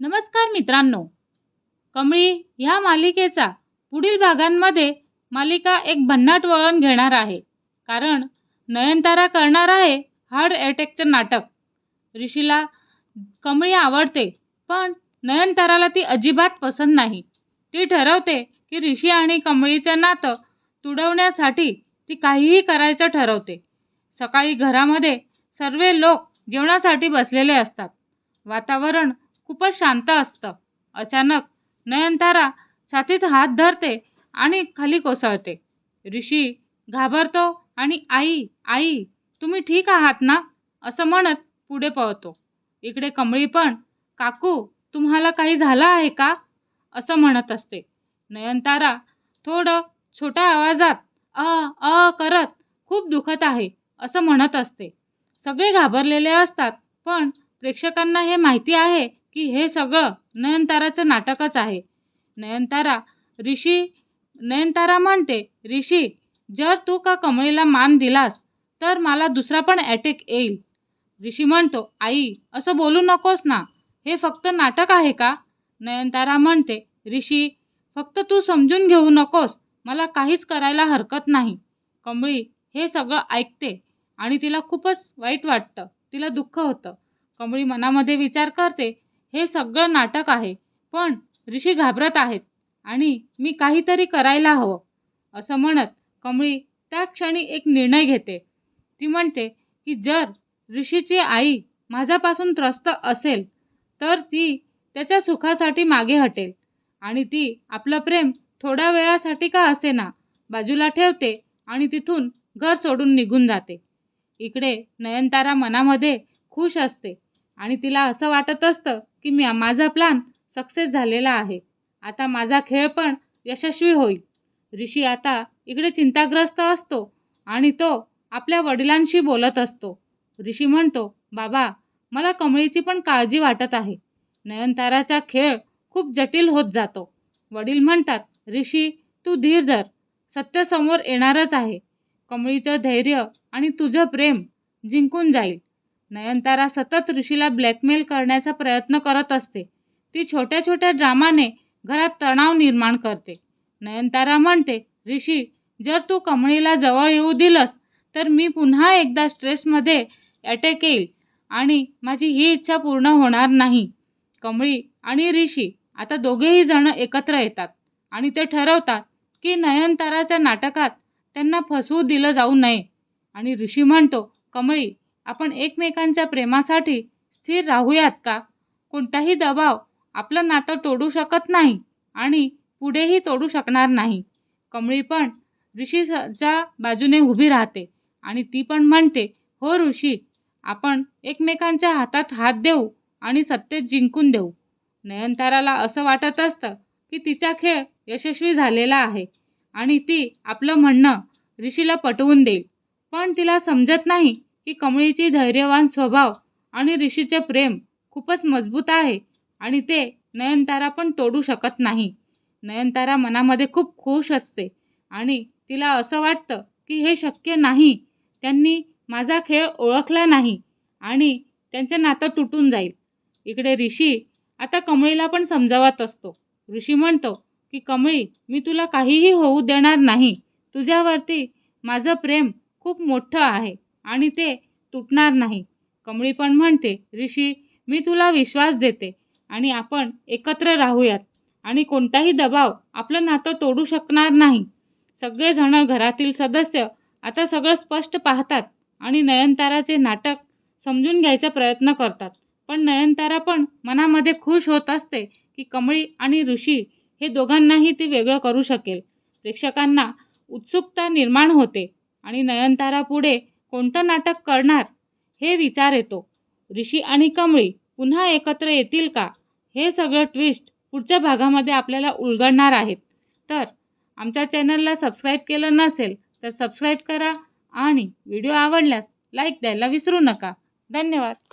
नमस्कार मित्रांनो. कमळी ह्या मालिकेचा पुढील भागांमध्ये मालिका एक भन्नाट वळण घेणार आहे. कारण नयनतारा करणार आहे हार्ट अटॅकचं नाटक. ऋषीला कमळी आवडते पण नयनताराला ती अजिबात पसंत नाही. ती ठरवते की ऋषी आणि कमळीचं नातं तुडवण्यासाठी ती काहीही करायचं ठरवते. सकाळी घरामध्ये सर्व लोक जेवणासाठी बसलेले असतात. वातावरण खूपच शांत असतं. अचानक नयनतारा छातीत हात धरते आणि खाली कोसळते. ऋषी घाबरतो आणि आई आई तुम्ही ठीक आहात ना? असं म्हणत पुढे पळतो. इकडे कमळी पण काकू तुम्हाला काही झालं आहे का? असं म्हणत असते. नयनतारा थोडं छोट्या आवाजात अ अ करत खूप दुखत आहे असं म्हणत असते. सगळे घाबरलेले असतात पण प्रेक्षकांना हे माहिती आहे की हे सगळं नयनताराचं नाटकच आहे. नयनतारा ऋषी नयनतारा म्हणते ऋषी जर तू का कमळीला मान दिलास तर मला दुसरा पण अटॅक येईल. ऋषी म्हणतो आई असं बोलू नकोस ना. हे फक्त नाटक आहे का? नयनतारा म्हणते ऋषी फक्त तू समजून घेऊ नकोस. मला काहीच करायला हरकत नाही. कमळी हे सगळं ऐकते आणि तिला खूपच वाईट वाटतं. तिला दुःख होतं. कमळी मनामध्ये विचार करते हे सगळं नाटक आहे. पण ऋषी घाबरत आहेत आणि मी काहीतरी करायला हवं. असं म्हणत कमळी त्या क्षणी एक निर्णय घेते. ती म्हणते की जर ऋषीची आई माझ्यापासून त्रस्त असेल तर ती त्याच्या सुखासाठी मागे हटेल. आणि ती आपलं प्रेम थोड्या वेळासाठी का असेना बाजूला ठेवते आणि तिथून घर सोडून निघून जाते. इकडे नयनतारा मनामध्ये खुश असते आणि तिला असं वाटत असतं की मी माझा प्लान सक्सेस झालेला आहे. आता माझा खेळ पण यशस्वी होईल. ऋषी आता इकडे चिंताग्रस्त असतो आणि तो आपल्या वडिलांशी बोलत असतो. ऋषी म्हणतो बाबा मला कमळीची पण काळजी वाटत आहे. नयनताराचा खेळ खूप जटिल होत जातो. वडील म्हणतात ऋषी तू धीर धर. सत्य समोर येणारच आहे. कमळीचं धैर्य आणि तुझं प्रेम जिंकून जाईल. नयनतारा सतत ऋषीला ब्लॅकमेल करण्याचा प्रयत्न करत असते. ती छोट्या छोट्या ड्रामाने घरात तणाव निर्माण करते. नयनतारा म्हणते ऋषी जर तू कमळीला जवळ येऊ दिलंस तर मी पुन्हा एकदा स्ट्रेसमध्ये अटॅक येईल आणि माझी ही इच्छा पूर्ण होणार नाही. कमळी आणि ऋषी आता दोघेही जण एकत्र येतात आणि ते ठरवतात की नयनताराच्या नाटकात त्यांना फसवू दिलं जाऊ नये. आणि ऋषी म्हणतो कमळी आपण एकमेकांच्या प्रेमासाठी स्थिर राहूयात का? कोणताही दबाव आपलं नातं तोडू शकत नाही आणि पुढेही तोडू शकणार नाही. कमळी पण ऋषीच्या बाजूने उभी राहते आणि ती पण म्हणते हो ऋषी आपण एकमेकांच्या हातात हात देऊ आणि सत्तेत जिंकून देऊ नयनताराला असं वाटत असतं की तिचा खेळ यशस्वी झालेला आहे आणि ती आपलं म्हणणं ऋषीला पटवून देईल. पण तिला समजत नाही की कमळीची धैर्यवान स्वभाव आणि ऋषीचे प्रेम खूपच मजबूत आहे आणि ते नयनतारा पण तोडू शकत नाही. नयनतारा मनामध्ये खूप खुश असते आणि तिला असं वाटतं की हे शक्य नाही त्यांनी माझा खेळ ओळखला नाही आणि त्यांचं नातं तुटून जाईल. इकडे ऋषी आता कमळीला पण समजावत असतो. ऋषी म्हणतो की कमळी मी तुला काहीही होऊ देणार नाही. तुझ्यावरती माझं प्रेम खूप मोठं आहे. आणि ते तुटणार नाही. कमळी पण म्हणते ऋषी मी तुला विश्वास देते आणि आपण एकत्र राहूयात आणि कोणताही दबाव आपलं नातं तोडू शकणार नाही. सगळेजण घरातील सदस्य आता सगळं स्पष्ट पाहतात आणि नयनताराचे नाटक समजून घ्यायचा प्रयत्न करतात. पण नयनतारा पण मनामध्ये खुश होत असते की कमळी आणि ऋषी हे दोघांनाही ती वेगळं करू शकेल. प्रेक्षकांना उत्सुकता निर्माण होते आणि नयनतारा पुढे कोणतं नाटक करणार? हे विचार येतो. ऋषी आणि कमळी पुन्हा एकत्र येतील का? हे सगळं ट्विस्ट पुढच्या भागामध्ये आपल्याला उलगडणार आहेत. तर आमच्या चॅनलला सबस्क्राईब केलं नसेल तर सबस्क्राईब करा आणि व्हिडिओ आवडल्यास लाईक द्यायला विसरू नका. धन्यवाद.